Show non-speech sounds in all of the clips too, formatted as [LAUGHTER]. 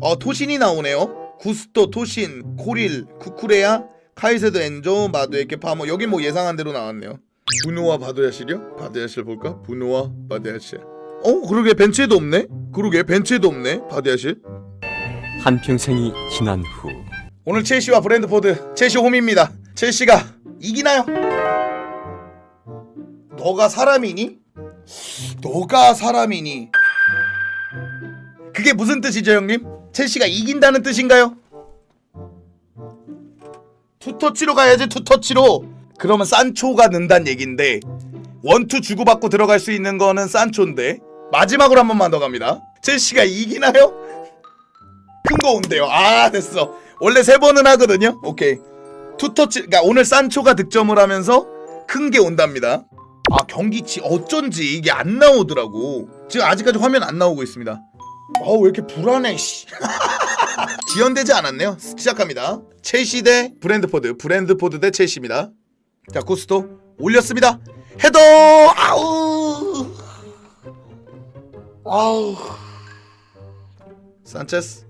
어 토신이 나오네요. 구스토, 토신, 코릴, 쿠쿠레야, 카이세드, 엔조, 마두에케, 파머 여기 뭐 예상한 대로 나왔네요. 부노와 바드야실이요? 바드야실 볼까? 부노와 바드야실. 어 그러게 벤치에도 없네. 그러게 벤치에도 없네. 바드야실. 한평생이 지난 후 오늘 첼시와 브랜드포드 첼시 홈입니다. 첼시가 이기나요? 너가 사람이니? 너가 사람이니? 그게 무슨 뜻이죠, 형님? 첼시가 이긴다는 뜻인가요? 투터치로 가야지 투터치로. 그러면 산초가 는단 얘긴데 원투 주고받고 들어갈 수 있는 거는 산초인데 마지막으로 한 번만 더 갑니다. 첼시가 이기나요? 큰 거 온대요. 아 됐어. 원래 세 번은 하거든요. 오케이. 투터치. 그러니까 오늘 산초가 득점을 하면서 큰 게 온답니다. 아 경기치 어쩐지 이게 안 나오더라고. 지금 아직까지 화면 안 나오고 있습니다. 아왜 이렇게 불안해? 씨. [LAUGHS] 지연되지 않았네요. 시작합니다. 첼시 대 브랜드포드. 브랜드포드 대 첼시입니다. 자 코스토 올렸습니다. 헤더 아우 아우 산체스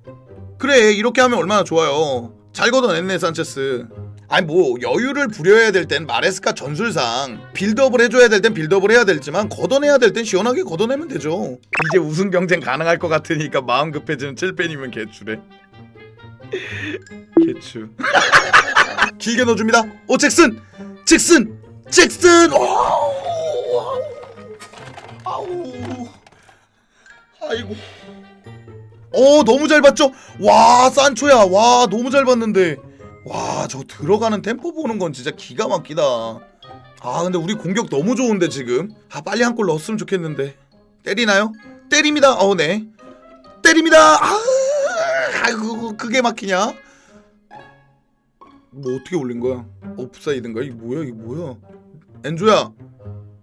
그래 이렇게 하면 얼마나 좋아요 잘 걷어냈네 산체스 아니 뭐 여유를 부려야 될 땐 마레스카 전술상 빌드업을 해줘야 될 땐 빌드업을 해야 되지만 걷어내야 될 땐 시원하게 걷어내면 되죠. 이제 우승 경쟁 가능할 것 같으니까 마음 급해지는 7팬이면 개추래. [LAUGHS] 개추. [LAUGHS] 길게 넣어줍니다. 오 잭슨! 잭슨! 잭슨! 와우 아우. 아이고. 어 너무 잘 봤죠? 와 산초야. 와 너무 잘 봤는데 와 저 들어가는 템포 보는 건 진짜 기가 막히다. 아 근데 우리 공격 너무 좋은데 지금? 아 빨리 한 골 넣었으면 좋겠는데. 때리나요? 때립니다. 어 네. 때립니다. 아 아이고 그게 막히냐? 뭐 어떻게 올린 거야? 옵사이드인가? 이게 뭐야? 이게 뭐야? 엔조야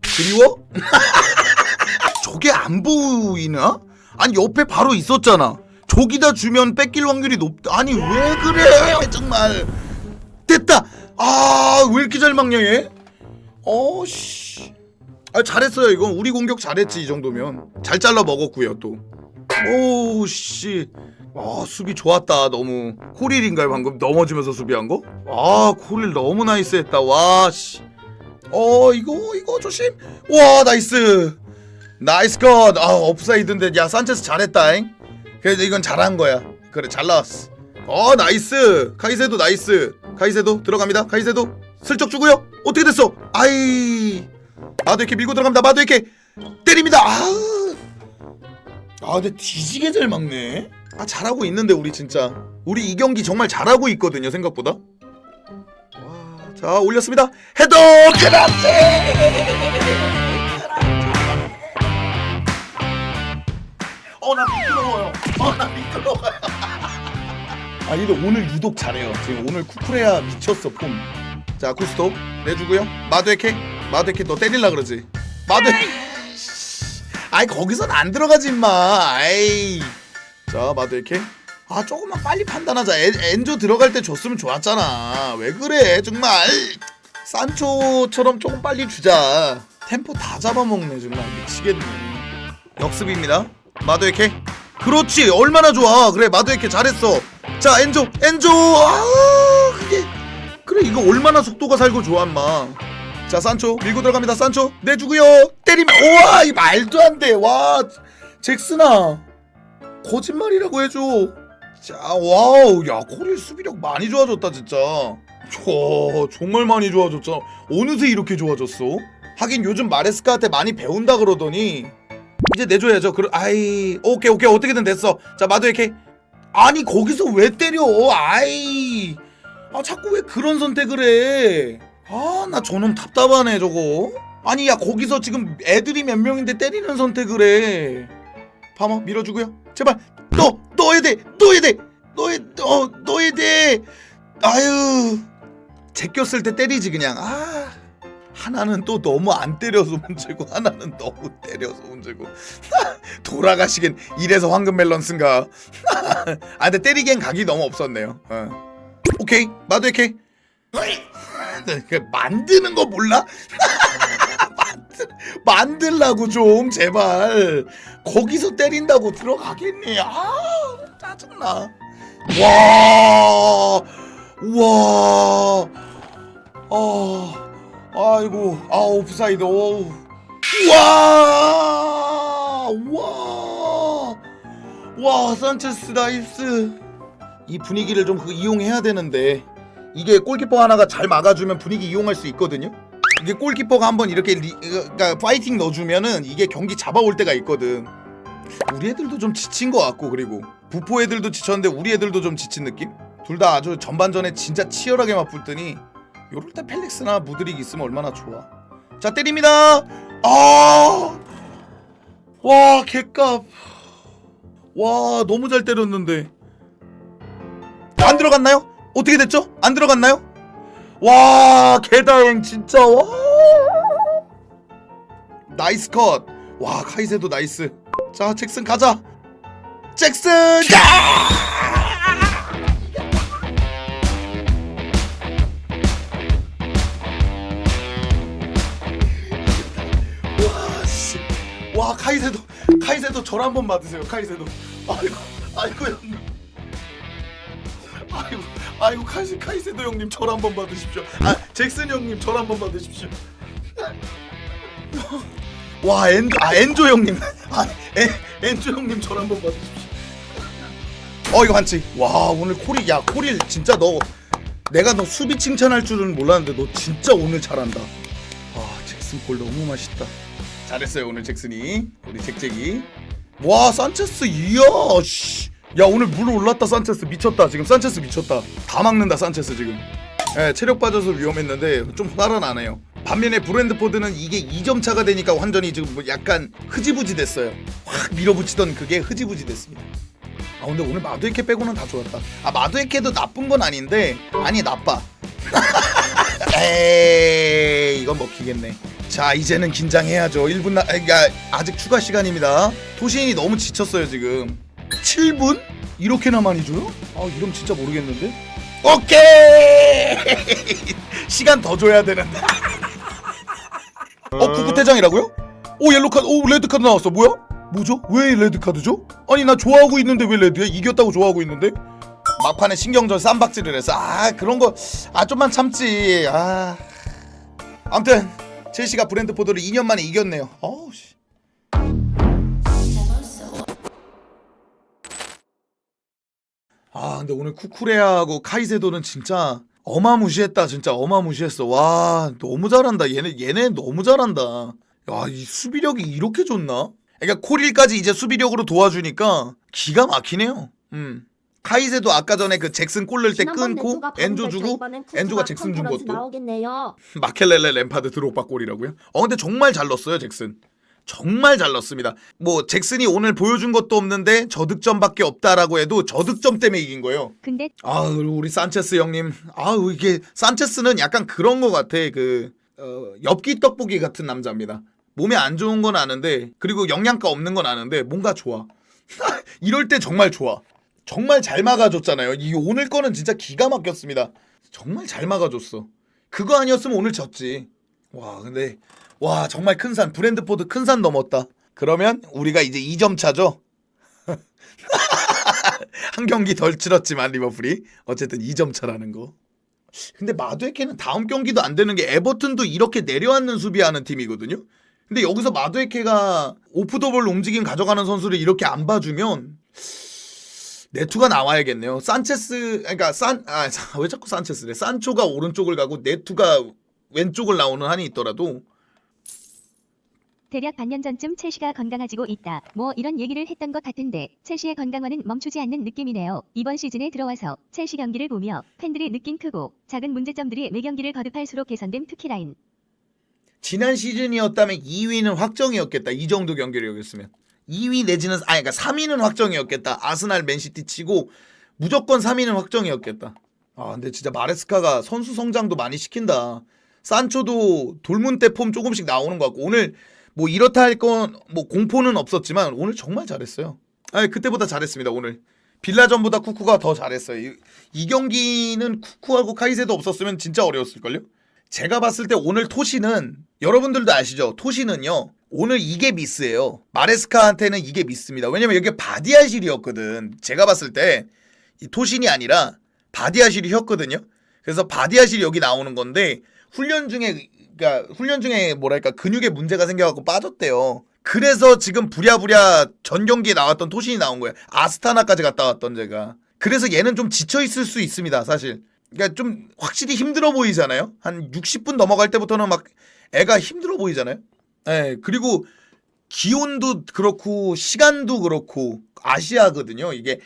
그리워? [LAUGHS] 저게 안 보이나? 아니 옆에 바로 있었잖아. 저기다 주면 뺏길 확률이 높다. 아니 왜 그래 정말. 됐다. 아 왜 이렇게 잘 막냐 얘? 어씨. 아 잘했어요 이건 우리 공격 잘했지 이 정도면 잘 잘라 먹었고요 또. 오씨. 와 수비 좋았다 너무 코릴인가요 방금 넘어지면서 수비한 거? 아 코릴 너무 나이스했다 와 씨. 어 이거 이거 조심. 와 나이스. 나이스 컷! 아 업사이드인데 야 산체스 잘했다잉 그래도 이건 잘한 거야. 그래 잘 나왔어. 어 나이스. 카이세도 나이스. 카이세도 들어갑니다. 카이세도 슬쩍 주고요. 어떻게 됐어? 아이 마도 이렇게 밀고 들어갑니다. 마도 이렇게 때립니다. 아우 아 근데 뒤지게 잘 막네. 아 잘하고 있는데 우리 진짜. 우리 이 경기 정말 잘하고 있거든요 생각보다. 와, 자 올렸습니다. 헤더 그렇지 어나 미끄러워요. 어나 미끄러워요. [LAUGHS] 아니 근데 오늘 유독 잘해요. 지금 오늘 쿠쿠레야 미쳤어 폼. 자 쿠스톱 내주고요. 마두에케 마두에케 너 때릴라 그러지. 마두. 아이 거기선 안 들어가지 임마. 아이. 자 마두에케. 아 조금만 빨리 판단하자. 엔, 엔조 들어갈 때 줬으면 좋았잖아. 왜 그래 정말. 산초처럼 조금 빨리 주자. 템포 다 잡아먹네 정말 미치겠네. 역습입니다. 마도에케 그렇지 얼마나 좋아. 그래 마도에케 잘했어. 자 엔조 엔조! 아 그게. 그래 이거 얼마나 속도가 살고 좋아 인마. 자 산초 밀고 들어갑니다 산초. 내주고요. 때리면 우와 이 말도 안 돼 와 잭스나 거짓말이라고 해줘. 자 와우 야 코릴 수비력 많이 좋아졌다 진짜. 와 정말 많이 좋아졌잖아 어느새 이렇게 좋아졌어? 하긴 요즘 마레스카한테 많이 배운다 그러더니 이제 내줘야죠. 그럼 아이 오케이 오케이 어떻게든 됐어. 자 마도 이렇게 아니 거기서 왜 때려? 아이 아 자꾸 왜 그런 선택을 해? 아 나 저놈 답답하네 저거. 아니 야 거기서 지금 애들이 몇 명인데 때리는 선택을 해. 파머 밀어주고요. 제발 너 넣어야 돼 넣어야 돼 넣어야 어 넣어야 돼. 아유 제꼈을 때 때리지 그냥 아. 하나는 또 너무 안 때려서 문제고 하나는 너무 때려서 문제고. [LAUGHS] 돌아가시긴 이래서 황금 밸런스인가? [LAUGHS] 아 근데 때리기엔 각이 너무 없었네요. 어. 오케이. 나도 이렇게 [LAUGHS] 그 만드는 거 몰라? 만들, 만들라고 좀 제발. 거기서 때린다고 들어가겠니? 아 짜증나. 와, 와, 아, 아이고, 아 오프사이드. 오우. 와, 와, 와, 산체스 나이스. 이 분위기를 좀 그 이용해야 되는데 이게 골키퍼 하나가 잘 막아주면 분위기 이용할 수 있거든요. 이게 골키퍼가 한번 이렇게 리, 그러니까 파이팅 넣어주면은 이게 경기 잡아올 때가 있거든. 우리 애들도 좀 지친 것 같고 그리고 부포 애들도 지쳤는데 우리 애들도 좀 지친 느낌? 둘 다 아주 전반전에 진짜 치열하게 맞붙더니 요럴 때 펠릭스나 무드릭 있으면 얼마나 좋아. 자 때립니다. 아, 와 개값. 와 너무 잘 때렸는데 안 들어갔나요? 어떻게 됐죠? 안 들어갔나요? 와 개다행 진짜 와 나이스 컷와 카이세도 나이스 자 잭슨 가자 잭슨 와 와 카이세도 카이세도 절 한번 받으세요 카이세도. 아이고 아이고 형님. 아이고 아이고 카이세 카이세도 형님 절 한번 받으십시오. 아 잭슨 형님 절 한번 받으십시오. 와 엔조 아 엔조 형님. 아 엔, 엔조 형님 절 한번 받으십시오. 어 이거 반칙. 와 오늘 코리 야 코리 진짜 너 내가 너 수비 칭찬할 줄은 몰랐는데 너 진짜 오늘 잘한다. 아 잭슨 골 너무 맛있다 잘했어요 오늘 잭슨이. 우리 잭잭이. 와 산체스 이야 씨. 야 오늘 물 올랐다 산체스. 미쳤다 지금. 산체스 미쳤다. 다 막는다 산체스 지금. 예 체력 빠져서 위험했는데 좀 살아나네요. 반면에 브랜드포드는 이게 2점 차가 되니까 완전히 지금 뭐 약간 흐지부지 됐어요. 확 밀어붙이던 그게 흐지부지 됐습니다. 아 근데 오늘 마두에케 빼고는 다 좋았다. 아 마두에케도 나쁜 건 아닌데 아니 나빠. [LAUGHS] 에이 이건 먹히겠네 자 이제는 긴장해야죠 1분 나 아, 야, 아직 추가 시간입니다 토신이 너무 지쳤어요 지금 7분? 이렇게나 많이 줘요? 아 이러면 진짜 모르겠는데 오케이 [LAUGHS] 시간 더 줘야 되는데 어 구구대장이라고요? 오 옐로카드 오 레드카드 나왔어 뭐야? 뭐죠? 왜 레드카드죠? 아니 나 좋아하고 있는데 왜 레드야? 이겼다고 좋아하고 있는데 막판에 신경절 쌈박질을 했어 아 그런 거 아 좀만 참지 아 아무튼 첼시가 브랜드포드를 2년 만에 이겼네요. 어우 씨. 아 근데 오늘 쿠쿠레하고 카이세도는 진짜 어마무시했다 진짜 어마무시했어. 와 너무 잘한다. 얘네 얘네 너무 잘한다. 야 이 수비력이 이렇게 좋나? 그러니까 코릴까지 이제 수비력으로 도와주니까 기가 막히네요. 음 카이세도 아까 전에 그 잭슨 골 넣을 때 끊고 엔조 주고 엔조가 잭슨 준 것도. 나오겠네요. 마켈렐레 램파드 드록바 골이라고요? 어 근데 정말 잘 넣었어요 잭슨. 정말 잘 넣었습니다. 뭐 잭슨이 오늘 보여준 것도 없는데 저득점밖에 없다라고 해도 저득점 때문에 이긴 거예요. 근데 아 우리 산체스 형님. 아 이게 산체스는 약간 그런 거 같아. 그 어, 엽기 떡볶이 같은 남자입니다. 몸에 안 좋은 건 아는데 그리고 영양가 없는 건 아는데 뭔가 좋아. [LAUGHS] 이럴 때 정말 좋아 정말 잘 막아줬잖아요. 이 오늘 거는 진짜 기가 막혔습니다. 정말 잘 막아줬어. 그거 아니었으면 오늘 졌지. 와 근데 와 정말 큰 산 브랜드포드 큰 산 넘었다. 그러면 우리가 이제 2점 차죠? [LAUGHS] 한 경기 덜 치렀지만 리버풀이. 어쨌든 2점 차라는 거. 근데 마두에케는 다음 경기도 안 되는 게 에버튼도 이렇게 내려앉는 수비하는 팀이거든요. 근데 여기서 마두에케가 오프 더블 움직임 가져가는 선수를 이렇게 안 봐주면 네투가 나와야겠네요. 산체스 그러니까 산아왜 자꾸 산체스래? 산초가 오른쪽을 가고 네투가 왼쪽을 나오는 한이 있더라도 대략 반년 전쯤 첼시가 건강해지고 있다. 뭐 이런 얘기를 했던 것 같은데 첼시의 건강화는 멈추지 않는 느낌이네요. 이번 시즌에 들어와서 첼시 경기를 보며 팬들이 느낀 크고 작은 문제점들이 매 경기를 거듭할수록 개선된 특히 라인. 지난 시즌이었다면 2위는 확정이었겠다. 이 정도 경기력이었으면. 2위 내지는 아니 그러니까 3위는 확정이었겠다. 아스날 맨시티 치고 무조건 3위는 확정이었겠다. 아 근데 진짜 마레스카가 선수 성장도 많이 시킨다. 산초도 돌문 때 폼 조금씩 나오는 것 같고 오늘 뭐 이렇다 할 건 뭐 공포는 없었지만 오늘 정말 잘했어요. 아니 그때보다 잘했습니다 오늘. 빌라전보다 쿠쿠가 더 잘했어요. 이, 이 경기는 쿠쿠하고 카이세도 없었으면 진짜 어려웠을걸요? 제가 봤을 때 오늘 토시는 여러분들도 아시죠? 토시는요. 오늘 이게 미스예요. 마레스카한테는 이게 미스입니다. 왜냐면 여기 바디아실이었거든. 제가 봤을 때 이 토신이 아니라 바디아실이었거든요. 그래서 바디아실이 여기 나오는 건데 훈련 중에 그러니까 훈련 중에 뭐랄까 근육에 문제가 생겨갖고 빠졌대요. 그래서 지금 부랴부랴 전 경기에 나왔던 토신이 나온 거예요. 아스타나까지 갔다 왔던 제가. 그래서 얘는 좀 지쳐 있을 수 있습니다, 사실. 그러니까 좀 확실히 힘들어 보이잖아요. 한 60분 넘어갈 때부터는 막 애가 힘들어 보이잖아요. 예, 그리고 기온도 그렇고 시간도 그렇고 아시아거든요. 이게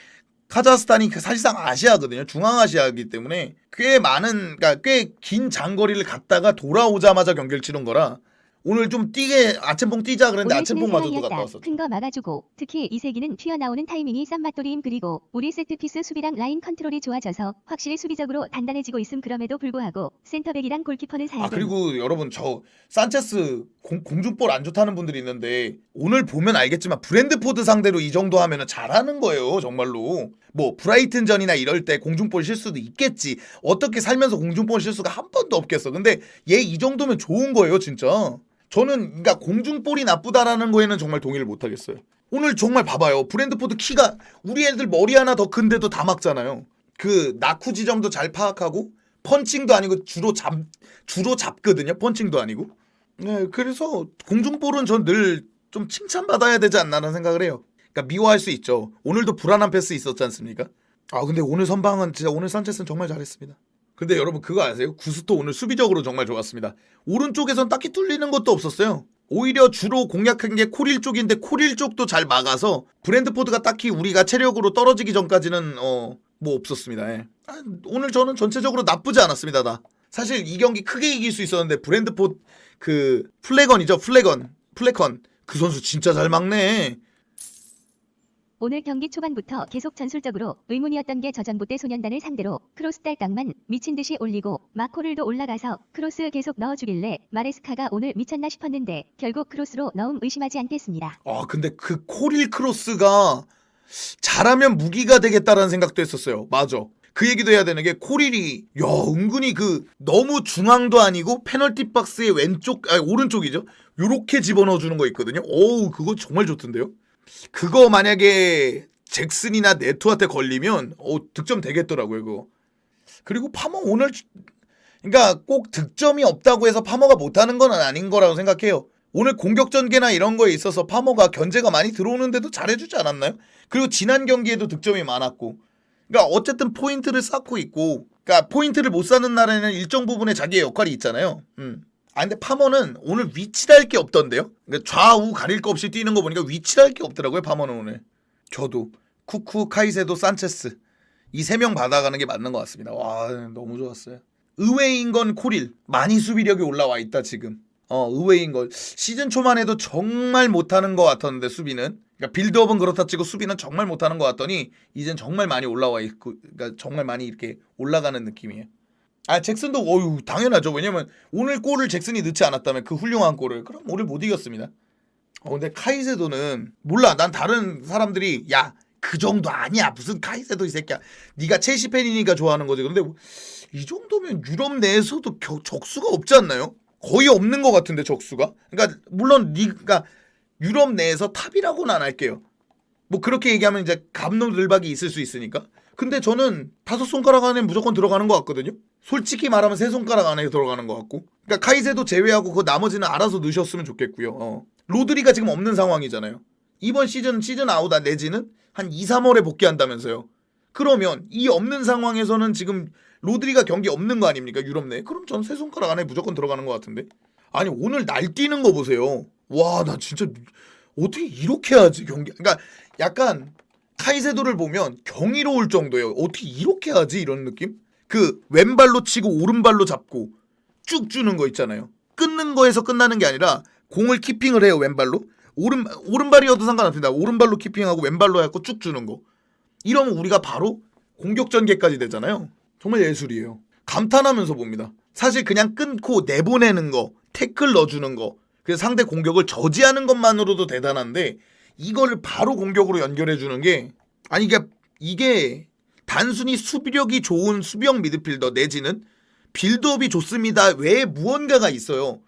카자흐스탄이 그 사실상 아시아거든요. 중앙아시아이기 때문에 꽤 많은 그러니까 꽤 긴 장거리를 갔다가 돌아오자마자 경기를 치른 거라 오늘 좀 뛰게 아침뽕 뛰자 그랬는데 오늘 아침뽕마저도 갔다 상황이었다. 왔었죠. 큰거 막아주고 특히 이세기는 튀어나오는 타이밍이 쌈맛돌이임 그리고 우리 세트피스 수비랑 라인 컨트롤이 좋아져서 확실히 수비적으로 단단해지고 있음 그럼에도 불구하고 센터백이랑 골키퍼는 사야 아 돼. 그리고 여러분 저 산체스 공, 공중볼 안 좋다는 분들이 있는데 오늘 보면 알겠지만 브랜드포드 상대로 이 정도 하면은 잘하는 거예요 정말로 뭐 브라이튼전이나 이럴 때 공중볼 실수도 있겠지 어떻게 살면서 공중볼 실수가 한 번도 없겠어 근데 얘 이 정도면 좋은 거예요 진짜 저는 그러니까 공중볼이 나쁘다라는 거에는 정말 동의를 못 하겠어요 오늘 정말 봐봐요 브랜드포드 키가 우리 애들 머리 하나 더 큰데도 다 막잖아요 그 낙후 지점도 잘 파악하고 펀칭도 아니고 주로 잡 주로 잡거든요. 펀칭도 아니고. 네, 그래서 공중볼은 전 늘 좀 칭찬받아야 되지 않나라는 생각을 해요. 그러니까 미워할 수 있죠. 오늘도 불안한 패스 있었지 않습니까? 아 근데 오늘 선방은 진짜 오늘 산체스는 정말 잘했습니다. 근데 여러분 그거 아세요? 구스토 오늘 수비적으로 정말 좋았습니다. 오른쪽에선 딱히 뚫리는 것도 없었어요. 오히려 주로 공략한 게 코릴 쪽인데 코릴 쪽도 잘 막아서 브랜드포드가 딱히 우리가 체력으로 떨어지기 전까지는 어 뭐 없었습니다. 예. 아, 오늘 저는 전체적으로 나쁘지 않았습니다. 다 사실 이 경기 크게 이길 수 있었는데 브랜드포드 그 플래건이죠 플래건 플래컨 그 선수 진짜 잘 막네. 오늘 경기 초반부터 계속 전술적으로 의문이었던 게 저전봇대 소년단을 상대로 크로스 딸깍만 미친 듯이 올리고 마코를도 올라가서 크로스 계속 넣어주길래 마레스카가 오늘 미쳤나 싶었는데 결국 크로스로 넣음 의심하지 않겠습니다. 아 근데 그 코릴 크로스가 잘하면 무기가 되겠다라는 생각도 했었어요. 맞아. 그 얘기도 해야 되는 게 코릴이 야 은근히 그 너무 중앙도 아니고 페널티 박스의 왼쪽 아니 오른쪽이죠. 요렇게 집어넣어 주는 거 있거든요. 어우 그거 정말 좋던데요. 그거 만약에 잭슨이나 네토한테 걸리면 어 득점 되겠더라고요 그거. 그리고 파머 오늘 그러니까 꼭 득점이 없다고 해서 파머가 못하는 건 아닌 거라고 생각해요. 오늘 공격 전개나 이런 거에 있어서 파머가 견제가 많이 들어오는데도 잘해주지 않았나요? 그리고 지난 경기에도 득점이 많았고, 그러니까 어쨌든 포인트를 쌓고 있고, 그러니까 포인트를 못 쌓는 날에는 일정 부분에 자기의 역할이 있잖아요. 음. 아 근데 파머는 오늘 위치랄 게 없던데요? 그러니까 좌우 가릴 거 없이 뛰는 거 보니까 위치랄 게 없더라고요. 파머는 오늘. 저도 쿠쿠, 카이세도, 산체스 이 세 명 받아가는 게 맞는 것 같습니다. 와 너무 좋았어요. 의외인 건 코릴 많이 수비력이 올라와 있다 지금. 어 의외인 걸 시즌 초만 해도 정말 못하는 것 같았는데 수비는 그러니까 빌드업은 그렇다 치고 수비는 정말 못하는 것 같더니 이젠 정말 많이 올라와 있고 그러니까 정말 많이 이렇게 올라가는 느낌이에요. 아 잭슨도 어유 당연하죠 왜냐면 오늘 골을 잭슨이 넣지 않았다면 그 훌륭한 골을 그럼 오늘 못 이겼습니다. 어 근데 카이세도는 몰라 난 다른 사람들이 야 그 정도 아니야 무슨 카이세도 이 새끼야 네가 첼시 팬이니까 좋아하는 거지 그런데 이 정도면 유럽 내에서도 겨- 적수가 없지 않나요? 거의 없는 것 같은데 적수가. 그러니까 물론 리가 유럽 내에서 탑이라고는 안 할게요. 뭐 그렇게 얘기하면 이제 감론을박이 있을 수 있으니까. 근데 저는 다섯 손가락 안에 무조건 들어가는 것 같거든요. 솔직히 말하면 세 손가락 안에 들어가는 것 같고. 그러니까 카이세도 제외하고 그 나머지는 알아서 넣으셨으면 좋겠고요. 어. 로드리가 지금 없는 상황이잖아요. 이번 시즌 시즌 아웃 내지는 한 2, 3월에 복귀한다면서요. 그러면 이 없는 상황에서는 지금 로드리가 경기 없는 거 아닙니까 유럽 내? 그럼 전 세 손가락 안에 무조건 들어가는 것 같은데. 아니 오늘 날뛰는 거 보세요. 와 나 진짜 어떻게 이렇게 하지 경기? 그러니까 약간 카이세도를 보면 경이로울 정도예요. 어떻게 이렇게 하지 이런 느낌? 그 왼발로 치고 오른발로 잡고 쭉 주는 거 있잖아요. 끊는 거에서 끝나는 게 아니라 공을 키핑을 해요 왼발로. 오른 오른발이어도 상관없습니다. 오른발로 키핑하고 왼발로 해갖고 쭉 주는 거. 이러면 우리가 바로 공격 전개까지 되잖아요. 정말 예술이에요. 감탄하면서 봅니다. 사실 그냥 끊고 내보내는 거, 태클 넣어주는 거, 그래서 상대 공격을 저지하는 것만으로도 대단한데 이거를 바로 공격으로 연결해 주는 게 아니 이게 이게 단순히 수비력이 좋은 수비형 미드필더 내지는 빌드업이 좋습니다. 외에 무언가가 있어요.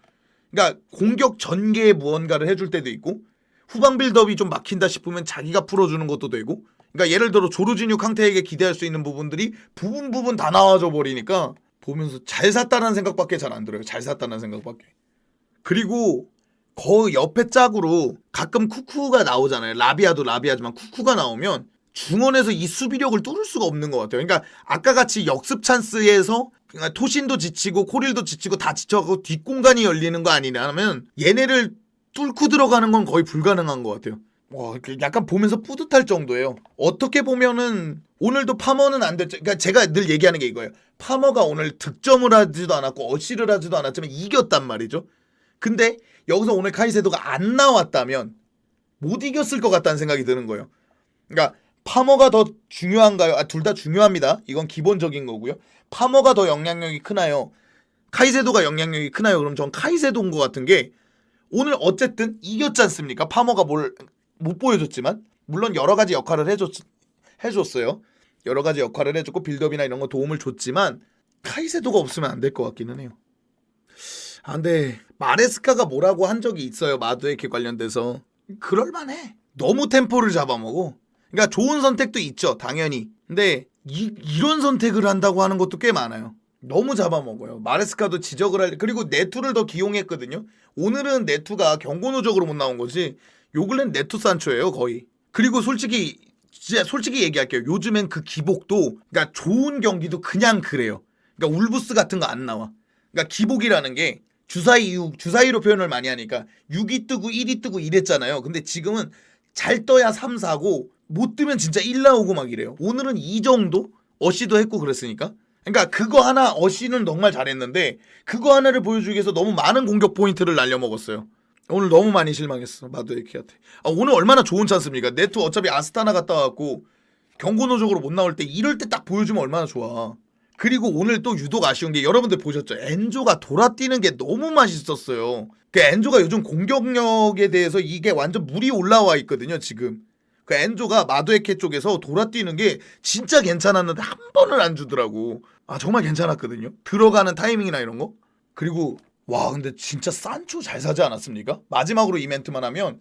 그러니까 공격 전개에 무언가를 해줄 때도 있고 후방 빌드업이 좀 막힌다 싶으면 자기가 풀어주는 것도 되고 그러니까 예를 들어 조르지뉴 캉테에게 기대할 수 있는 부분들이 부분 부분 다 나와져 버리니까 보면서 잘 샀다는 생각밖에 잘 안 들어요. 잘 샀다는 생각밖에. 그리고 거 옆에 짝으로 가끔 쿠쿠가 나오잖아요. 라비아도 라비아지만 쿠쿠가 나오면 중원에서 이 수비력을 뚫을 수가 없는 것 같아요. 그러니까 아까 같이 역습 찬스에서 그러니까 토신도 지치고 코릴도 지치고 다 지쳐가고 뒷공간이 열리는 거 아니냐면 얘네를 뚫고 들어가는 건 거의 불가능한 것 같아요. 와, 그 약간 보면서 뿌듯할 정도예요. 어떻게 보면은 오늘도 파머는 안 됐죠. 그러니까 제가 늘 얘기하는 게 이거예요. 파머가 오늘 득점을 하지도 않았고 어시를 하지도 않았지만 이겼단 말이죠. 근데 여기서 오늘 카이세도가 안 나왔다면 못 이겼을 것 같다는 생각이 드는 거예요. 그러니까 파머가 더 중요한가요? 아, 둘 다 중요합니다. 이건 기본적인 거고요. 파머가 더 영향력이 크나요? 카이세도가 영향력이 크나요? 그럼 전 카이세도인 것 같은 게 오늘 어쨌든 이겼지 않습니까? 파머가 뭘 못 보여줬지만 물론 여러 가지 역할을 해줬 해줬어요. 여러 가지 역할을 해줬고 빌드업이나 이런 거 도움을 줬지만 카이세도가 없으면 안 될 것 같기는 해요. 아, 근데 마레스카가 뭐라고 한 적이 있어요. 마두에케 관련돼서 그럴만해. 너무 템포를 잡아먹어. 그러니까 좋은 선택도 있죠, 당연히. 근데 이, 이런 선택을 한다고 하는 것도 꽤 많아요. 너무 잡아먹어요. 마레스카도 지적을 할 그리고 네투를 더 기용했거든요. 오늘은 네투가 경고노적으로 못 나온 거지. 요 근래는 네투 산초예요, 거의. 그리고 솔직히 진짜 솔직히 얘기할게요. 요즘엔 그 기복도 그러니까 좋은 경기도 그냥 그래요. 그러니까 울부스 같은 거 안 나와. 그러니까 기복이라는 게 주사위 6, 주사위로 표현을 많이 하니까 6이 뜨고 1이 뜨고 이랬잖아요. 근데 지금은 잘 떠야 3, 4고 못 뜨면 진짜 1 나오고 막 이래요. 오늘은 이 정도 어시도 했고 그랬으니까. 그러니까 그거 하나 어시는 정말 잘했는데 그거 하나를 보여주기 위해서 너무 많은 공격 포인트를 날려먹었어요. 오늘 너무 많이 실망했어 마드에키한테. 아, 오늘 얼마나 좋은 찬스입니까? 네트 어차피 아스타나 갔다 왔고 경고노적으로 못 나올 때 이럴 때 딱 보여주면 얼마나 좋아. 그리고 오늘 또 유독 아쉬운 게 여러분들 보셨죠? 엔조가 돌아뛰는 게 너무 맛있었어요. 그 엔조가 요즘 공격력에 대해서 이게 완전 물이 올라와 있거든요, 지금. 그 엔조가 마두에케 쪽에서 돌아뛰는 게 진짜 괜찮았는데 한 번을 안 주더라고. 아, 정말 괜찮았거든요. 들어가는 타이밍이나 이런 거. 그리고 와, 근데 진짜 산초 잘 사지 않았습니까? 마지막으로 이벤트만 하면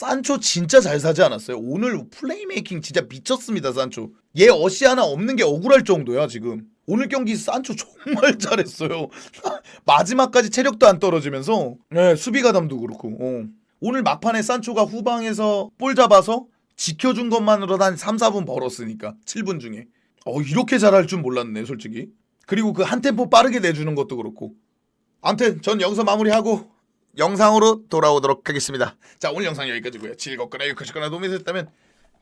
산초 진짜 잘 사지 않았어요? 오늘 플레이메이킹 진짜 미쳤습니다, 산초. 얘 어시 하나 없는 게 억울할 정도야, 지금. 오늘 경기 산초 정말 [LAUGHS] 잘했어요. [LAUGHS] 마지막까지 체력도 안 떨어지면서 네, 수비 가 담도 그렇고. 어. 오늘 막판에 산초가 후방에서 볼 잡아서 지켜준 것만으로도 한 3, 4분 벌었으니까 7분 중에. 어, 이렇게 잘할 줄 몰랐네, 솔직히. 그리고 그 한 템포 빠르게 내주는 것도 그렇고. 아무튼 전 여기서 마무리하고 영상으로 돌아오도록 하겠습니다. 자 오늘 영상 여기까지고요. 즐겁거나 유쾌하거나 도움이 됐다면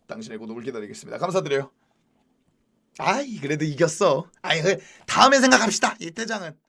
당신의 구독을 기다리겠습니다. 감사드려요. 아이 그래도 이겼어. 아이 그 다음에 생각합시다. 이 대장은.